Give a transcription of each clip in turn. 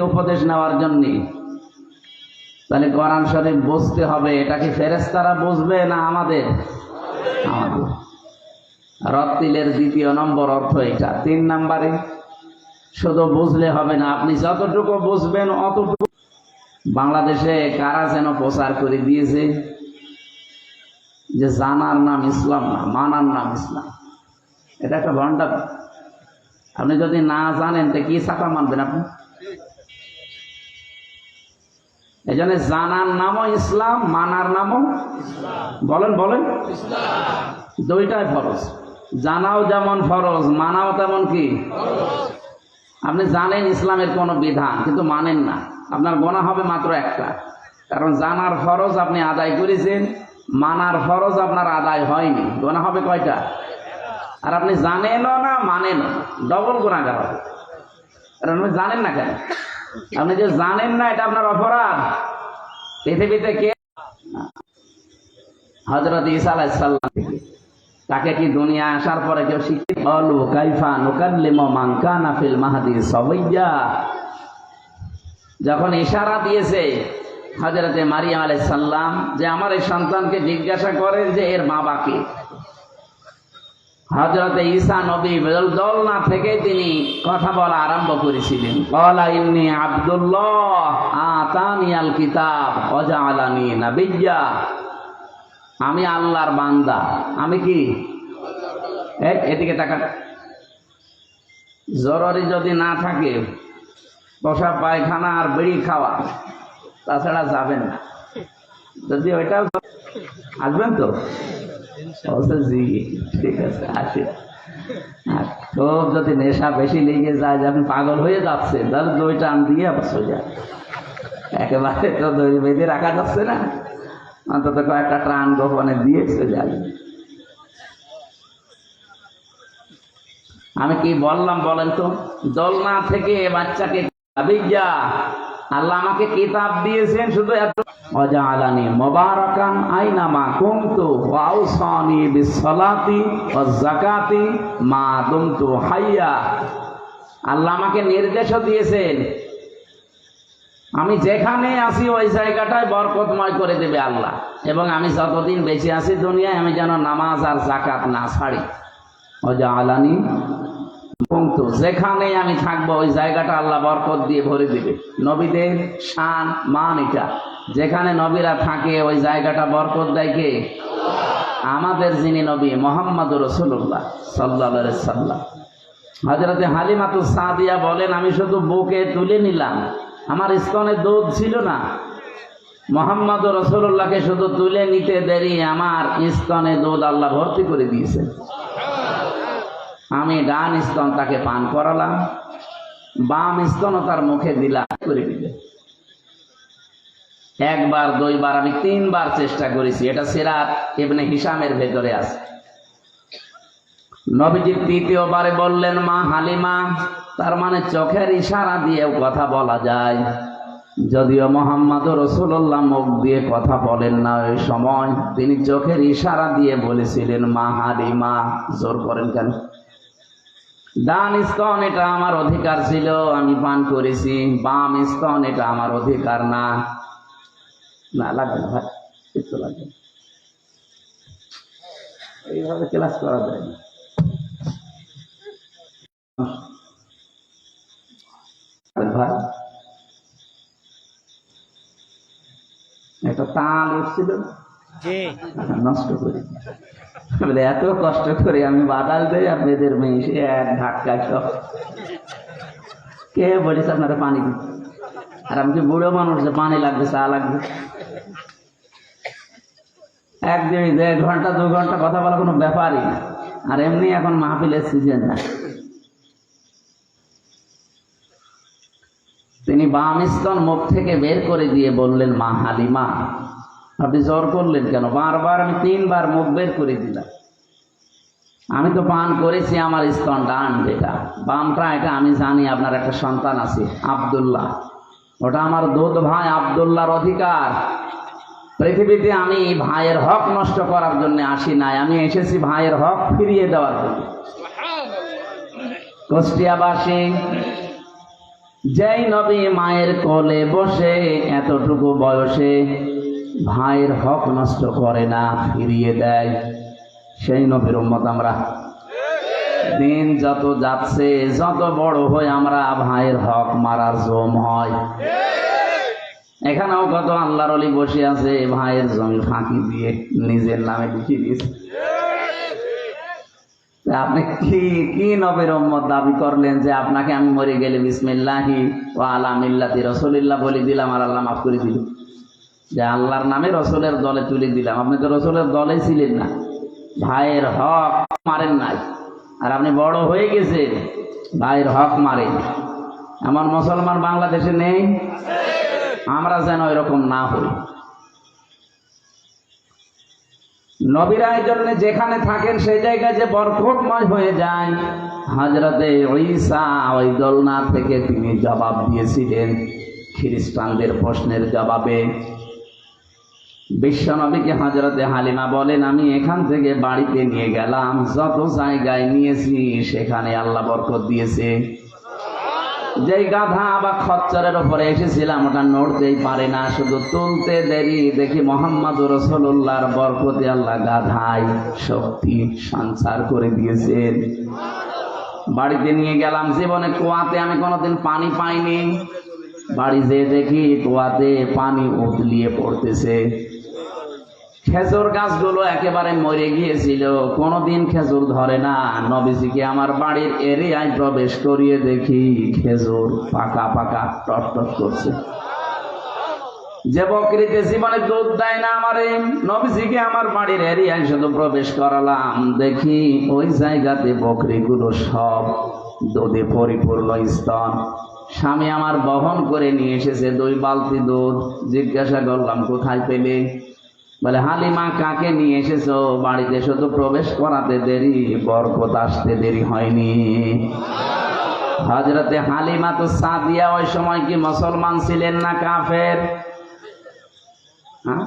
উপদেশ নেওয়ার জন্য। তাহলে কোরআন শরীফ বুঝতে হবে, এটা কি ফেরেস্তারা বুঝবে না আমাদের? আমাদের। রত্তিলের দ্বিতীয় নম্বর অর্থ এটা। তিন নম্বরে, শুধু বুঝলে হবে না, আপনি যতটুকু বুঝবেন অতটুকু বাংলাদেশে কারা যেন প্রচার করে দিয়েছে যে জানার নাম ইসলাম না, মানার নাম ইসলাম। এটা একটা ভণ্ডা আপনি যদি না জানেন, তো কি ছাপা মানবেন আপনি? এই জন্য জানার নামও ইসলাম, মানার নামও বলেন বলেন। দুইটাই ফরজ। জানাও যেমন ফরজ, মানাও তেমন কি? আপনি জানেন ইসলামের কোনো বিধান, কিন্তু মানেন না। আপনার গোনা হবে মাত্র একটা। কারণ জানার ফরজ আপনি আদায় করেছেন, মানার ফরজ আপনার আদায় হয়নি। গোনা হবে কয়টা? আর আপনি জানেনও না মানেন ডবল গুণাগার হবে। কারণ আপনি জানেন না কেন? আপনি যে জানেন না, এটা আপনার অপরাধ। পৃথিবীতে কে? হজরত ইসা আলাইসাল্লাম থেকে তাকে কি দুনিয়া আসার পরে কেউ শিখে বলো কাইফা নুকাল্লিম মানকানা ফিল মাহাদি সবইয়া যখন ইশারা দিয়েছে হজরতে মারিয়াম আলাই সাল্লাম যে আমার এই সন্তানকে জিজ্ঞাসা করেন যে এর বাবা কে? হজরতে ঈসা নবী দলনা থেকে তিনি কথা বলা আরম্ভ করেছিলেন। কলা ইন্নি আব্দুল্লাহ আতানি আল কিতাব অজালানি নাবিজ্ঞা আমি আল্লাহর বান্দা। আমি কি এদিকে টাকা জরুরি যদি না থাকে বসা পায়খানা আর বিড়ি খাওয়া, তাছাড়া যাবেন না। যদি ওইটাও আসবেন তো? জি, ঠিক আছে, আসি। খুব যদি নেশা বেশি লেগে যায়, যে আপনি পাগল হয়ে যাচ্ছে, তাহলে দই টান দিয়ে আবার সোজা একেবারে তো দই বেঁধে রাখা যাচ্ছে না। অন্তত কয়েকটা টান গোপনে দিয়ে চলে আমি কি বললাম বলেন তো? দোলনা থেকে বাচ্চাকে আবিজ্ঞা আল্লাহ আমাকে কিতাব দিয়েছেন শুধু এত। অজালানি মোবারকান আইনামা কুমতু ওয়াউসানি বিসসালাতি ওয়াজ যাকাতি মা দুমতু হাইয়া। আল্লাহ আমাকে নির্দেশও দিয়েছেন। আমি যেখানে আসি ওই জায়গাটায় বরকতময় করে দেবে আল্লাহ। এবং আমি যতদিন বেঁচে আছি দুনিয়ায়, আমি যেন নামাজ আর জাকাত না ছাড়ি। আলানি পঙ্ক্ত যেখানে আমি থাকব, ওই জায়গাটা আল্লাহ বরকত দিয়ে ভরে দিবে। নবীদের শান, মান এটা। যেখানে নবীরা থাকে, ওই জায়গাটা বরকত দেয় কে? আমাদের যিনি নবী, মোহাম্মদ রসুল্লাহ সাল্লাহ সাল্লাম হজরতে হালিমাতু সাদিয়া বলেন, আমি শুধু বুকে তুলে নিলাম। আমার স্তনে দুধ ছিল না। মোহাম্মদ রসুল্লাহকে শুধু তুলে নিতে দেরি, আমার স্তনে দুধ আল্লাহ ভর্তি করে দিয়েছে আমি ডান স্তন তাকে পান করালাম, বাম স্তনও তার মুখে দিলাম করে দিলে একবার, দুইবার, আমি তিনবার চেষ্টা করেছি, এটা সিরাত এমনি হিসামের ভেতরে আছে। নবীজি তৃতীয়বারে বললেন, মা হালিমা, তার মানে চোখের ইশারা দিয়েও কথা বলা যায়। যদিও মোহাম্মদ রসুল্লাহ মুখ দিয়ে কথা বলেন না ওই সময়, তিনি চোখের ইশারা দিয়ে বলেছিলেন, মা হালিমা, জোর করেন কেন? ডান স্তন এটা আমার অধিকার ছিল আমি পান করেছি। বাম স্তন এটা আমার অধিকার না। না লাগবে না ভাই একটু লাগবে। এইভাবে ক্লাস করা যায় না। ভাই একটা তাল উঠছিল। নষ্ট করি। বলে এত কষ্ট করে আমি বাদাল দেই, আপনাদের মেয়ে সে এক ধাক্কায় সব কে বলিস আপনারা পানি দিন আর আমি কি বুড়ো মানুষ, যে পানি লাগবে, চা লাগবে। এক দেড় দেড় ঘণ্টা, দু ঘণ্টা কথা বলা কোনো ব্যাপারই না। আর এমনি এখন মাহফিলের সিজন না। তিনি বাম স্তন মুখ থেকে বের করে দিয়ে বললেন, মা হালিমা আপনি জ্বর করলেন কেন? বারবার আমি তিনবার মুখ বের করে দিলাম। আমি তো পান করেছি, আমার স্তন ডান যেটা। বামটা এটা আমি জানি আপনার একটা সন্তান আছে, আবদুল্লাহ। ওটা আমার দুধ ভাই, আবদুল্লাহর অধিকার। পৃথিবীতে আমি ভাইয়ের হক নষ্ট করার জন্য আসি নাই। আমি এসেছি ভাইয়ের হক ফিরিয়ে দেওয়ার জন্য। কুষ্টিয়াবাসী, যেই নবী মায়ের কোলে বসে, এতটুকু বয়সে ভাইয়ের হক নষ্ট করে না ফিরিয়ে দেয়। সেই নবীর উম্মত আমরা। দিন যত যাচ্ছে, যত বড় হয়ে আমরা, ভাইয়ের হক মারার জম হয়। এখানেও কত আল্লাহর অলি বসে আছে, ভাইয়ের জমি ফাঁকি দিয়ে নিজের নামে লিখিয়ে দিয়েছে। আপনি কি কি নবের দাবি করলেন যে আপনাকে আমি মরে গেলে বিসমিল্লাহি ও আলা মিল্লাতি বলে দিলাম আর আল্লাহ মাফ করে দিল? যে আল্লাহর নামে রসুলের দলে তুলে দিলাম। আপনি তো রসুলের দলে ছিলেন না। ভাইয়ের হক মারেন নাই। আর আপনি বড় হয়ে গেছেন, ভাইয়ের হক মারেন। এমন মুসলমান বাংলাদেশে নেই, আমরা যেন এরকম না হই। নবীরা এই জন্য যেখানে থাকেন, সেই জায়গায় যে বরকতময় হয়ে যায়। হাজরাতে ঈসা ওই দোলনা থেকে তিনি জবাব দিয়েছিলেন খ্রিস্টানদের প্রশ্নের জবাবে। বিশ্বনবীকে হাজরতে হালিমা বলেন, আমি এখান থেকে বাড়িতে নিয়ে গেলাম, যত জায়গায় নিয়েছি সেখানে আল্লাহ বরকত দিয়েছে। যেই গাধা বা খচ্চরের উপরে এসেছিলাম, ওটা নড়তেই পারে না, শুধু তুলতে দেরি। দেখি মোহাম্মদ রসল্লাহর বরকতে আল্লাহ গাধাই শক্তি সঞ্চার করে দিয়েছেন। বাড়িতে নিয়ে গেলাম, জীবনে কুয়াতে আমি কোনোদিন পানি পাইনি। বাড়ি যেয়ে দেখি কুয়াতে পানি উতলিয়ে পড়তেছে। খেজুর গাছগুলো একেবারে মরে গিয়েছিল। কোনোদিন খেজুর ধরে না। নবীজিকে আমার বাড়ির এরিয়ায় প্রবেশ করিয়ে দেখি খেজুর পাকা পাকা টট টট করছে। যে বকরিতে জীবনে দুধ দেয় না আমারে। নবীজিকে আমার বাড়ির এরিয়ায় শুধু প্রবেশ করালাম। দেখি ওই জায়গাতে বকরিগুলো সব দুধে পরিপূর্ণ স্তন। স্বামী আমার বহন করে নিয়ে এসেছে দুই বালতি দুধ। জিজ্ঞাসা করলাম, কোথায় পেলে? বলে হালিমা কাকে নিয়ে এসেছ? বাড়িতে শুধু প্রবেশ করাতে দেরি বরকত আসতে দেরি হয়নি। হজরতে হালিমা তো সাদিয়া ওই সময় কি মুসলমান ছিলেন না কাফের? হ্যাঁ?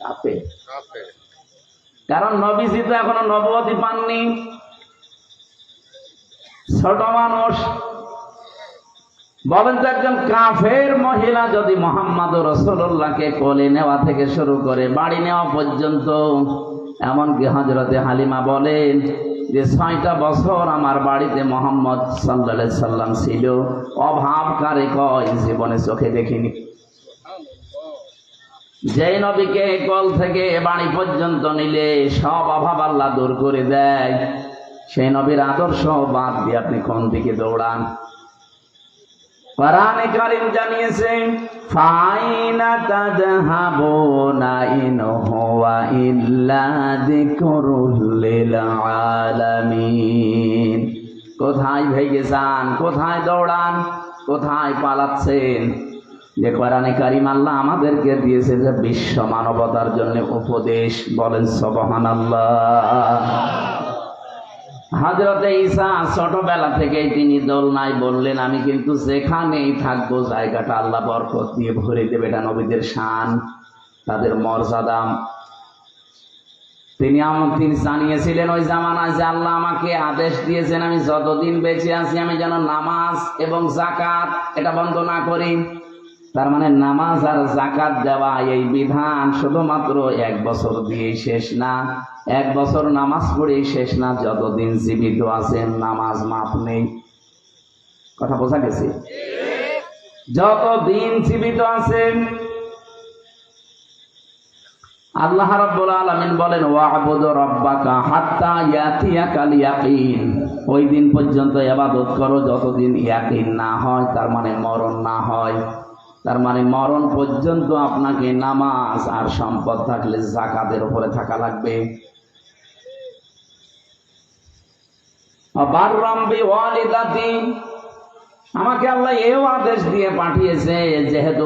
কাফের। কারণ নবীজি তো এখনও নবতী পাননি। ছোট মানুষ। বলেন তো একজন কাফের মহিলা যদি মোহাম্মদ রসুল্লাহকে কোলে নেওয়া থেকে শুরু করে বাড়ি নেওয়া পর্যন্ত, এমনকি হজরতে হালিমা বলেন যে ছয়টা বছর আমার বাড়িতে মোহাম্মদ সাল্লা সাল্লাম ছিল, অভাব কারে কয় জীবনে চোখে দেখিনি। যেই নবীকে কল থেকে বাড়ি পর্যন্ত নিলে সব অভাব আল্লাহ দূর করে দেয়। সেই নবীর আদর্শ বাদ দিয়ে আপনি কোন দিকে দৌড়ান? কোথায় ভেগে যান, কোথায় দৌড়ান, কোথায় পালাচ্ছেন? যে কোরআনে কারিম আল্লাহ আমাদেরকে দিয়েছে যে বিশ্ব মানবতার জন্য উপদেশ বলেন, সুবহানাল্লাহ। হাজরতে ঈসা ছোটবেলা থেকেই তিনি দোলনায় বললেন, আমি কিন্তু যেখানেই থাকব জায়গাটা আল্লাহ বরকত দিয়ে ভরে দেবে, এটা নবীদের শান, তাদের মর্যাদা। তিনি আমার, তিনি জানিয়েছিলেন ওই জামানায় যে আল্লাহ আমাকে আদেশ দিয়েছেন, আমি যতদিন বেঁচে আছি আমি যেন নামাজ এবং জাকাত এটা বন্ধ না করি। তার মানে নামাজ আর জাকাত দেওয়া এই বিধান শুধুমাত্র এক বছর দিয়েই শেষ না, এক বছর নামাজ পড়েই শেষ না, যতদিন জীবিত আছেন নামাজ মাপ নেই। কথা বোঝা গেছে? যতদিন জীবিত আছেন। আল্লাহ রাব্বুল আলামিন বলেন, ওয়াবুদু রাব্বাকা হাত্তা ইয়াতিয়াকাল ইয়াকিন। ওই দিন পর্যন্ত ইবাদত করো, যতদিন ইয়াকিন না হয়, তার মানে মরণ না হয়। তার মানে মরণ পর্যন্ত আপনাকে নামাজ আর সম্পদ থাকলে জাকাতের উপরে থাকা লাগবে। আমাকে আল্লাহ এও আদেশ দিয়ে পাঠিয়েছে, যেহেতু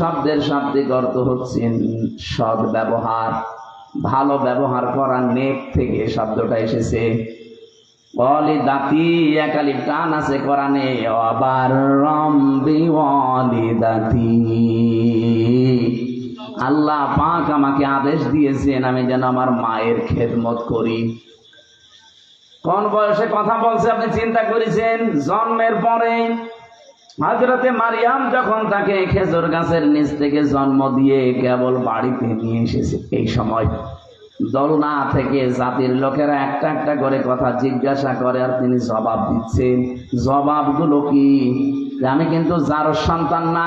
শব্দের শাব্দিক অর্থ হচ্ছে সদ ব্যবহার ভালো ব্যবহার করা নেক থেকে শব্দটা এসেছে। একালি টান আছে কোরআনে, অবার রম্বি অলি দাতি আল্লাহ পাক আমাকে আদেশ দিয়েছেন আমি যেন আমার মায়ের খেদমত করি। কোন বয়সে কথা বলছে আপনি চিন্তা করেছেন? জন্মের পরে হাজরতে মারিয়াম যখন তাকে খেজুর গাছের নিচ থেকে জন্ম দিয়ে কেবল বাড়িতে নিয়ে এসেছে, এই সময়। দোলনা থেকে জাতির লোকেরা একটা একটা করে কথা জিজ্ঞাসা করে আর তিনি জবাব দিচ্ছেন। জবাবগুলো কি? আমি কিন্তু যার সন্তান না,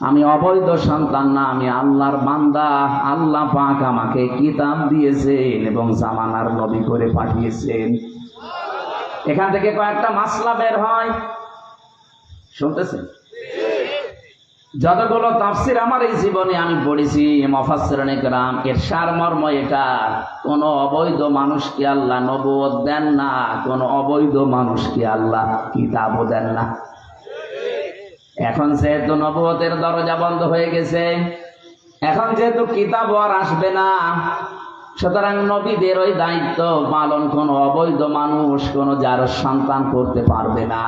আমি অবৈধ সন্তান না, আমি আল্লাহর বান্দা, আল্লাহ পাক আমাকে কিতাব দিয়েছেন এবং জামানার নবী করে পাঠিয়েছেন। এখান থেকে কয়েকটা মাসলা বের হয়। শুনতেছেন? যতগুলো তাফসির আমার এই জীবনে আমি পড়েছি মফাসরণে গ্রাম এর সারমর্ম এটা, কোন অবৈধ মানুষকে আল্লাহ নবুয়ত দেন না, কোন অবৈধ মানুষকে আল্লাহ কিতাবও দেন না। এখন যেহেতু নবুয়তের দরজা বন্ধ হয়ে গেছে, এখন যেহেতু কিতাব আর আসবে না, সুতরাং নবীদের ওই দায়িত্ব পালন কোন অবৈধ মানুষ, কোন যার সন্তান করতে পারবে না।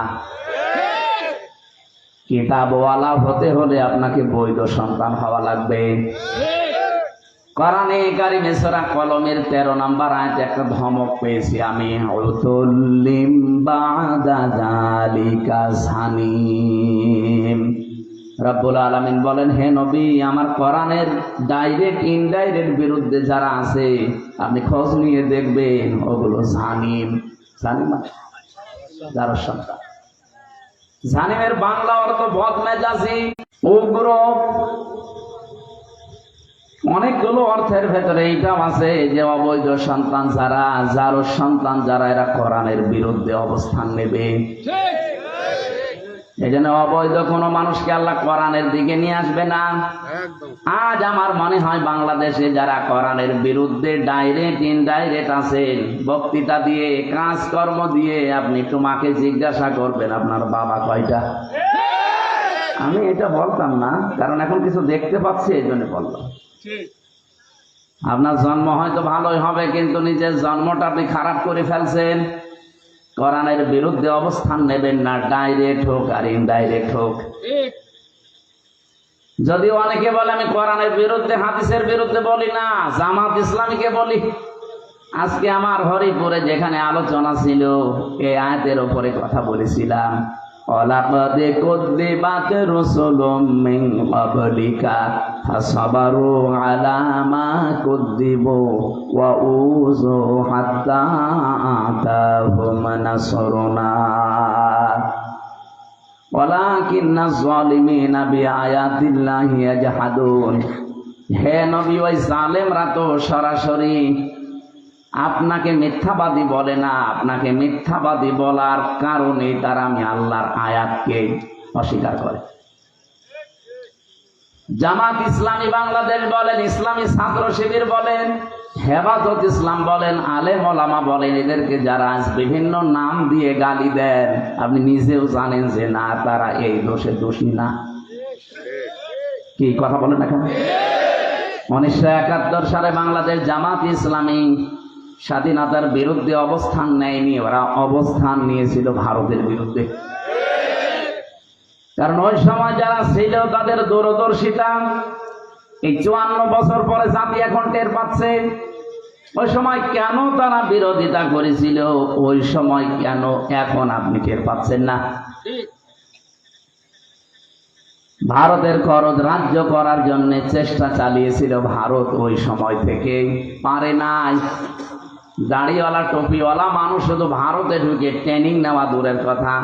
কিতাবওয়ালা হতে হলে আপনাকে বৈধ সন্তান হওয়া লাগবে। কোরআনে কারিমে সূরা কলমের 13 নাম্বার আয়াতে একটা ধমক পেয়েছি আমি। জানিম রব্বুল আলামিন বলেন, হে নবী, আমার কোরআনের ডাইরেক্ট, ইনডাইরেক্ট বিরুদ্ধে যারা আছে, আপনি খোঁজ নিয়ে দেখবেন, ওগুলো সানিম। সানিম মানে যারা সন্তান। জানিমের বাংলা অর্থ বদমেজাজি উগ্র। অনেকগুলো অর্থের ভেতরে এইটাও আছে, যে অবৈধ সন্তান যারা, যারও সন্তান যারা এরা কোরআনের বিরুদ্ধে অবস্থান নেবে। এই জন্য অবৈধ কোনো মানুষকে আল্লাহ কোরআনের দিকে নিয়ে আসবে না। আজ আমার মনে হয় বাংলাদেশে যারা কোরআনের বিরুদ্ধে ডাইরেক্ট ইনডাইরেক্ট আছেন বক্তৃতা দিয়ে কাজকর্ম দিয়ে আপনি তোমাকে জিজ্ঞাসা করবেন আপনার বাবা কয়টা? আমি এটা বলতাম না কারণ এখন কিছু দেখতে পাচ্ছি এই জন্য বললাম। আপনার জন্ম হয়তো ভালোই হবে কিন্তু নিজের জন্মটা আপনি খারাপ করে ফেলছেন। কোরআনের বিরুদ্ধে অবস্থান নেবেন না ডাইরেক্ট হোক আর ইনডাইরেক্ট হোক। যদিও অনেকে বলে, আমি কোরআনের বিরুদ্ধে, হাদিসের বিরুদ্ধে বলি না, জামাত ইসলামীকে বলি। আজকে আমার হরিপুরে যেখানে আলোচনা ছিল, এই আয়াতের ওপরে কথা বলেছিলাম অলাকদ কুদ্দিবাত রুসুলুম মিন ক্বাবলিকা ফাসাবারু আলা মা কুদ্দিবু ওয়া উযু ওই সরাসরি আপনাকে মিথ্যাবাদী বলে না। আপনাকে মিথ্যাবাদী বলার কারণে তারা আমি আল্লাহর আয়াতকে অস্বীকার করে। জামাত ইসলামী বাংলাদেশ বলেন, ইসলামী ছাত্র শিবির বলেন, হেফাজত ইসলাম বলেন, আলেম ওলামা বলেন, এদেরকে যারা আজ বিভিন্ন নাম দিয়ে গালি দেন, আপনি নিজেও জানেন যে না, তারা এই দোষে দোষী না। কি কথা বলেন এখানে? উনিশশো একাত্তর সালে বাংলাদেশ জামাত ইসলামী স্বাধীনতার বিরুদ্ধে অবস্থান নেয়নি, ওরা অবস্থান নিয়েছিল ভারতের বিরুদ্ধে। কারণ ওই সময় যারা ছিল তাদের দূরদর্শিতা, এই চুয়ান্ন বছর পরে জাতি এখন টের পাচ্ছে। ওই সময় কেন তারা বিরোধিতা করেছিল? ওই সময় কেন এখন আপনি টের পাচ্ছেন না? ভারতের খরচ রাজ্য করার জন্য চেষ্টা চালিয়েছিল ভারত ওই সময় থেকে। পারে নাই। দাড়িওয়ালা টুপিওয়ালা মানুষ শুধু ভারতে ঢুকে ট্রেনিং নেওয়া দূরের কথা।